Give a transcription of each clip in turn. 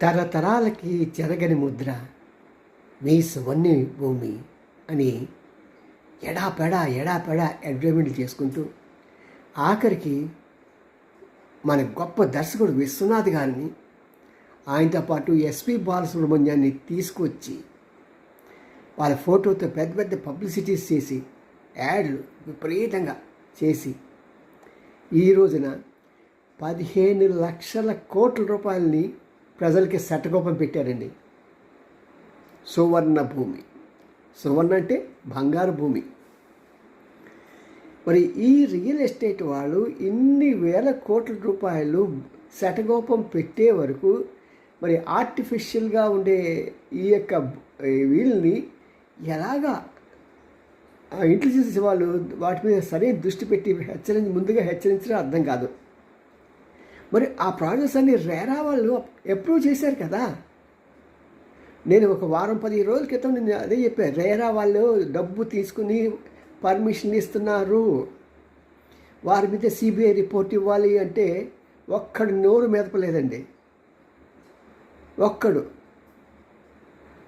తరతరాలకి చెరగని ముద్ర మీ సువర్ణి భూమి అని ఎడాపెడా ఎడాపెడా అగ్రిమెంట్లు చేసుకుంటూ ఆఖరికి మన గొప్ప దర్శకుడు విశ్వనాథ్ గారిని ఆయనతో పాటు ఎస్పి బాలసుబ్రహ్మణ్యాన్ని తీసుకొచ్చి వాళ్ళ ఫోటోతో పెద్ద పెద్ద పబ్లిసిటీస్ చేసి యాడ్లు విపరీతంగా చేసి ఈ రోజున పదిహేను లక్షల కోట్ల రూపాయలని ప్రజలకి శటకోపం పెట్టారండి. సువర్ణ భూమి. సువర్ణ అంటే బంగారు భూమి. మరి ఈ రియల్ ఎస్టేట్ వాళ్ళు ఇన్ని వేల కోట్ల రూపాయలు శటగోపం పెట్టే వరకు మరి ఆర్టిఫిషియల్గా ఉండే ఈ యొక్క వీల్ని వీళ్ళని ఎలాగా ఇంటెలిజెన్స్ వాళ్ళు వాటి మీద సరైన దృష్టి పెట్టి హెచ్చరించి ముందుగా హెచ్చరించడం అర్థం కాదు. మరి ఆ ప్రాజెక్ట్స్ అన్ని రేరా వాళ్ళు అప్రూవ్ చేశారు కదా. నేను ఒక వారం పది రోజుల క్రితం నేను అదే చెప్పాను రేరా వాళ్ళు డబ్బు తీసుకుని పర్మిషన్ ఇస్తున్నారు. వారి మీద సిబిఐ రిపోర్ట్ ఇవ్వాలి అంటే ఒక్కడు నోరు మెదపలేదండి. ఒక్కడు.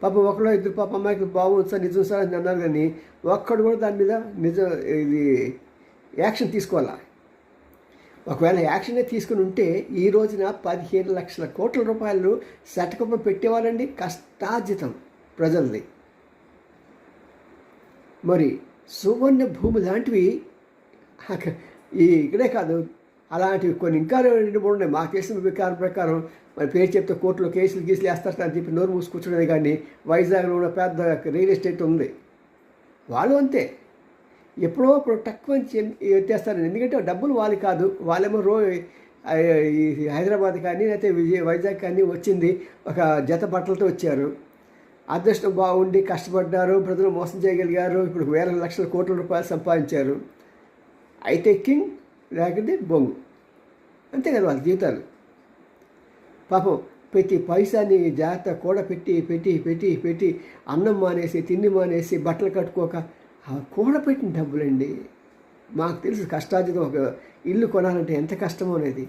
పాప ఒకడో ఇద్దరు పాప అమ్మాయికి బాగుంది సార్ నిజం సార్ అని అన్నారు కానీ ఒక్కడు కూడా దాని మీద నిజం ఇది యాక్షన్ తీసుకోవాలా? ఒకవేళ యాక్షనే తీసుకుని ఉంటే ఈ రోజున పదిహేను లక్షల కోట్ల రూపాయలు శటకం పెట్టేవాళ్ళండి కష్టార్జితం ప్రజలది మరి సువర్ణ భూమి లాంటివి ఈ ఇక్కడే కాదు. అలాంటివి కొన్ని ఇంకా రెండు మూడు ఉన్నాయి. మా కేసుల వికారం ప్రకారం మరి పేరు చెప్తే కోర్టులో కేసులు గీసులు వేస్తారు అని చెప్పి నోరు మూసుకూర్చోడమే కానీ వైజాగ్లో ఉన్న పెద్ద రియల్ ఎస్టేట్ ఉంది. వాళ్ళు అంతే. ఎప్పుడో అప్పుడు తక్కువ వచ్చేస్తారు ఎందుకంటే డబ్బులు వాళ్ళు కాదు. వాళ్ళేమో రో ఈ హైదరాబాద్ కానీ లేకపోతే విజయ వైజాగ్ కానీ వచ్చింది. ఒక జత బట్టలతో వచ్చారు. అదృష్టం బాగుండి కష్టపడ్డారు. ప్రజలు మోసం చేయగలిగారు. ఇప్పుడు వేల లక్షల కోట్ల రూపాయలు సంపాదించారు. అయితే కింగ్ లేకపోతే బొంగు. అంతే కదా వాళ్ళ జీవితాలు. పాపం ప్రతి పైసాని జాగ్రత్త కూడ పెట్టి పెట్టి పెట్టి పెట్టి అన్నం మానేసి తిండి మానేసి బట్టలు కట్టుకోక ఆ కూడబెట్టిన డబ్బులండి. మాకు తెలుసు కష్టార్జితం ఒక ఇల్లు కొనాలంటే ఎంత కష్టమో అనేది.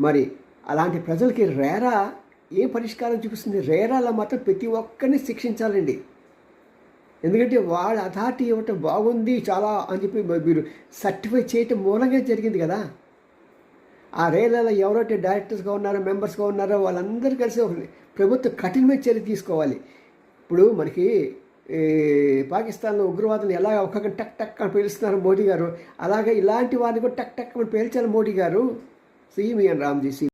మరి అలాంటి ప్రజలకి రేరా ఏ పరిష్కారం చూపిస్తుంది? రేరాలో మాత్రం ప్రతి ఒక్కరిని శిక్షించాలండి. ఎందుకంటే వాళ్ళ అథారిటీ ఇవ్వటం బాగుంది చాలా అని చెప్పి మీరు సర్టిఫై చేయటం మూలంగా జరిగింది కదా. ఆ రేలలో ఎవరైతే డైరెక్టర్స్గా ఉన్నారో మెంబర్స్గా ఉన్నారో వాళ్ళందరూ కలిసి ప్రభుత్వం కఠినమైన చర్య తీసుకోవాలి. ఇప్పుడు మనకి పాకిస్తాన్లో ఉగ్రవాదులు ఎలా ఒక్కొక్క టక్ టక్ అని పేలుస్తున్నారు మోడీ గారు? అలాగే ఇలాంటి వారిని కూడా టక్ టక్ అని పేల్చారు మోడీ గారు. సీఎం రామ్జీ